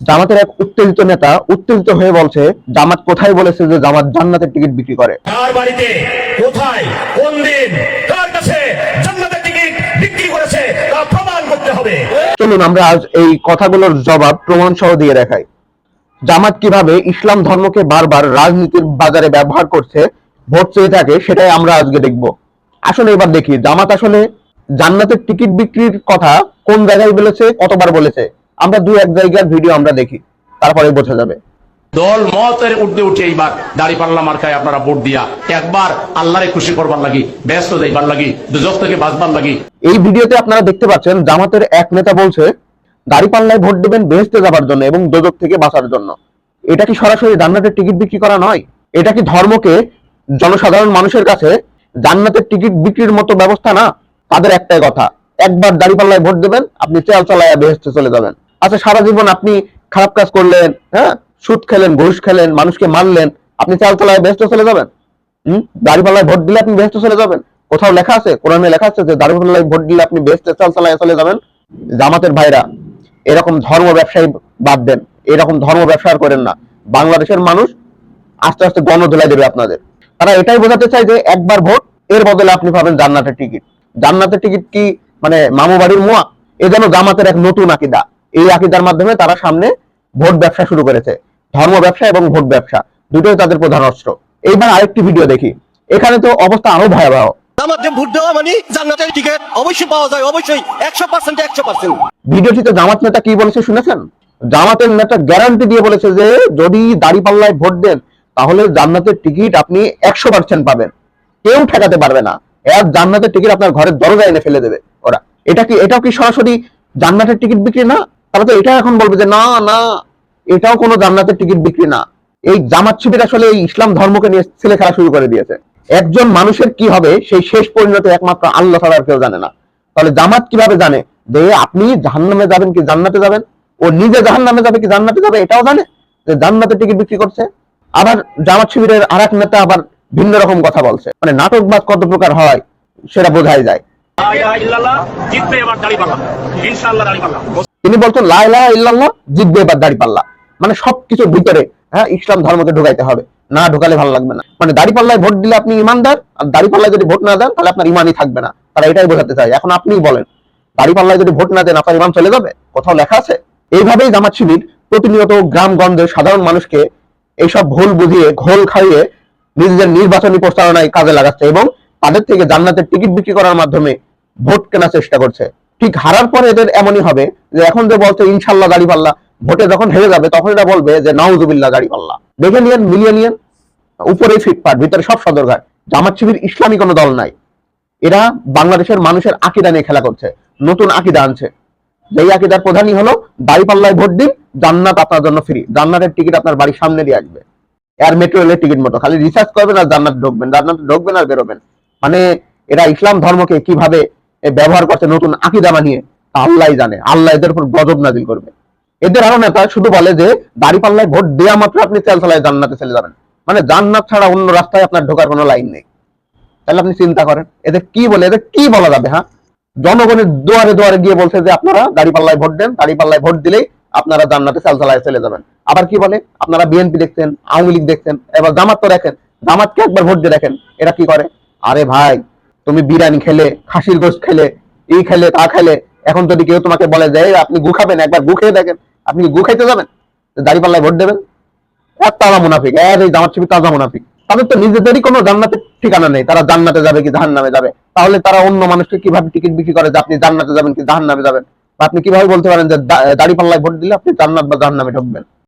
জামাতের এক উত্তেজিত নেতা উত্তেজিত হয়ে বলছে জামাত কোথায় বলেছে যে জামাত জান্নাতের টিকিট বিক্রি করে? কার বাড়িতে কোথায় কোন দিন কার কাছে জান্নাতের টিকিট বিক্রি করেছে তা প্রমাণ করতে হবে। চলুন আমরা আজ এই কথাগুলোর জবাব প্রমাণ সহ দিয়ে দেখাই। জামাত কীভাবে ইসলাম ধর্মকে বারবার রাজনীতির বাজারে ব্যবহার করছে ভোট চেয়ে থাকে সেটাই আমরা আজকে দেখব। আসলে এবার দেখি জামাত আসলে জান্নাতের টিকিট বিক্রির কথা কোন জায়গায় বলেছে কতবার বলেছে? আমরা দু এক জায়গার ভিডিও আমরা দেখি তারপরে বোঝা যাবে। দল মতের উঠতে উঠে এইবার দাড়ি পাল্লা মার্কায় আপনারা ভোট দিয়া একবার আল্লাহরে খুশি করবার লাগি ব্যস্ত দেবার লাগি দুজক থেকে বাঁচবার লাগি। এই ভিডিওতে আপনারা দেখতে পাচ্ছেন জামাতের এক নেতা বলছে দাড়ি পাল্লায় ভোট দেবেন বেহেস্তে যাবার জন্য এবং দোজক থেকে বাঁচার জন্য। এটা কি সরাসরি জান্নাতের টিকিট বিক্রি করা নয়? এটা কি ধর্মকে জনসাধারণ মানুষের কাছে জান্নাতের টিকিট বিক্রির মতো ব্যবস্থা না? তাদের একটাই কথা একবার দাড়ি পাল্লায় ভোট দেবেন আপনি চেয়াল চালায়া বেহেস্তে চলে যাবেন। আচ্ছা সারা জীবন আপনি খারাপ কাজ করলেন হ্যাঁ? সুদ খেলেন, ঘুষ খেলেন, মানুষকে মারলেন, আপনি চাল চালায় বেহেস্তে চলে যাবেন। হম? দাড়িপাল্লায় ভোট দিলে আপনি ব্যস্ত চলে যাবেন। কোথাও লেখা আছে, কোরআনে লেখা আছে যে দাড়িপাল্লায় ভোট দিলে আপনি বেহেস্তে চাল চালায় চলে যাবেন? জামাতের ভাইরা, এরকম ধর্ম ব্যবসায়ী বাদ দেন। এরকম ধর্ম ব্যবসা করেন না। বাংলাদেশের মানুষ আস্তে আস্তে গণ ধুলাই দেবে আপনাদের। তারা এটাই বোঝাতে চায় যে একবার ভোট, এর বদলে আপনি পাবেন জান্নাতের টিকিট। জান্নাতের টিকিট কি মানে মামু বাড়ির মোয়া? এ যেন জামাতের এক নতুন আকিদা। এই আকিদার মাধ্যমে তারা সামনে ভোট ব্যবসা শুরু করেছে। ধর্ম ব্যবসা এবং ভোট ব্যবসা দুটোই তাদের প্রধান অস্ত্র। এইবার আরেকটি ভিডিও দেখি। এখানে তো অবস্থা আরও ভয়াবহ। ভোট দেওয়া মানে জান্নাতের টিকিট অবশ্যই পাওয়া যায় অবশ্যই একশো পার্সেন্ট একশো পার্সেন্ট ভিডিওটিতে জামাত নেতা কি বলেছে শুনেছেন? জামাতের নেতা গ্যারান্টি দিয়ে বলেছে যে যদি দাড়িপাল্লায় ভোট দেন তাহলে জান্নাতের টিকিট আপনি একশো পার্সেন্ট পাবেন। কেউ ঠেকাতে পারবে না। জান্নাতের টিকিট আপনার ঘরের দরজা এনে ফেলে দেবে ওরা। এটা কি এটাও কি সরাসরি জান্নাতের টিকিট বিক্রি না? তারা তো এটা এখন বলবে যে না না, এটাও কোনো জান্নাতের টিকিট বিক্রি না। এই জামাত শিবির আসলে এই ইসলাম ধর্মকে নিয়ে ছেলে খেলা শুরু করে দিয়েছে। একজন মানুষের কি হবে, সেই শেষ পরিণতি একমাত্র আল্লাহ ছাড়া কেউ জানে না। তাহলে জামাত কীভাবে জানে যে আপনি জাহান্নামে যাবেন কি জান্নাতে যাবেন? ও নিজে জাহান্নামে যাবে কি জান্নাতে যাবে, এটাও জানে যে জান্নাতের টিকিট বিক্রি করছে। আবার জামাত শিবিরের আর এক নেতা আবার ভিন্ন রকম কথা বলছে। মানে নাটক নাটকবাদ কত প্রকার হয়, সেটা বোঝাই যায়। ইনশাআল্লাহ তিনি বলছেন, লা ইলাহা ইল্লাল্লাহ জিতবে এবার দাড়ি পাল্লা। মানে সবকিছুর ভিতরে হ্যাঁ ইসলাম ধর্মকে ঢুকাইতে হবে। না ঢুকালে ভালো লাগবে না। মানে দাড়ি পাল্লায় ভোট দিলে আপনি ইমানদার, আর দাড়ি পাল্লায় যদি ভোট না দেন, তাহলে আপনার ইমানই থাকবে না। তারা এটাই বোঝাতে চায়। এখন আপনিই বলেন, দাড়ি পাল্লায় যদি ভোট না দেন, আপনার ইমান চলে যাবে? কোথাও লেখা আছে? এইভাবেই জামাত শিবির প্রতিনিয়ত গ্রামগঞ্জে সাধারণ মানুষকে এইসব ভুল বুঝিয়ে, ঘোল খাইয়ে নিজেদের নির্বাচনী প্রচারণায় কাজে লাগাচ্ছে এবং তাদের থেকে জান্নাতের টিকিট বিক্রি করার মাধ্যমে ভোট কেনার চেষ্টা করছে। ঠিক হারার পরে এদের এমনই হবে যে এখন যে বলছে ইনশাল্লাহ দাড়ি পাল্লা। ভোটে যখন হেরে যাবে, তখন এটা বলবে যে, নাউজুবিল্লাহ দাড়ি পাল্লা। দেখে নিয়েন, মিলিয়ে নিয়েন, উপরে ফিটপাট ভিতরে সব সদরঘাট। জামাত শিবির ইসলামী কোনো দল নাই। এরা বাংলাদেশের মানুষের আকিদা নিয়ে খেলা করছে, নতুন আকিদা আনছে। যেই আকিদার প্রধানই হলো দাড়িপাল্লায় ভোট দিন, জান্নাত আপনার জন্য ফ্রি জান্নাতের টিকিট আপনার বাড়ির সামনে দিয়ে আসবে। এয়ার মেট্রো রেলের টিকিট মতো, খালি রিসার্চ করবেন আর জান্নাত ঢুকবেন জান্নাত ঢুকবেন আর বেরোবেন। মানে এরা ইসলাম ধর্মকে কীভাবে ব্যবহার করছে, নতুন আকিদা বানিয়ে আল্লাহ জানে। আল্লাহ এদের উপর গজব নাজিল করবে। এদের আরও নেতা শুধু বলে যে দাড়িপাল্লায় ভোট দেওয়া মাত্র আপনি তেল চালায় জান্নাতে চলে যাবেন। মানে জান্নাত ছাড়া অন্য রাস্তায় আপনার ঢোকার কোনো লাইন নেই। তাহলে আপনি চিন্তা করেন, এদের কি বলে, এদের কি বলা যাবে হ্যাঁ? জনগণের দুয়ারে দুয়ারে গিয়ে বলছে যে, আপনারা দাড়ি পাল্লায় ভোট দেন দাড়ি পাল্লায় ভোট দিলেই আপনারা জান্নাতে চাল চালায় চলে যাবেন। আবার কি বলে, আপনারা বিএনপি দেখছেন, আওয়ামী লীগ দেখছেন, এবার জামাত তো দেখেন, জামাতকে একবার ভোট দিয়ে দেখেন, এরা কি করে? আরে ভাই তুমি বিরিয়ানি খেলে, খাসির গোস্ত খেলে, এই খেলে, তা খেলে, এখন যদি কেউ তোমাকে বলে যে আপনি গু খাবেন, একবার গু খেয়ে দেখেন, আপনি গু খাইতে যাবেন? দাড়িপাল্লায় ভোট দেবেন। এক তাজা মুনাফিক এক এই জামাত শিবির তাজা মুনাফিক। তাদের তো নিজেদেরই কোনো জান্নাতের ঠিকানা নেই, তারা জান্নাতে যাবে কি জাহান নামে যাবে? তাহলে তারা অন্য মানুষকে কীভাবে টিকিট বিক্রি করে যে আপনি জান্নাতে যাবেন কি জাহান নামে যাবেন আপনি কীভাবে বলতে পারেন যে দা- দাড়িপাল্লায় ভোট দিলে আপনি জান্নাত বা জাহান নামে ঢুকবেন?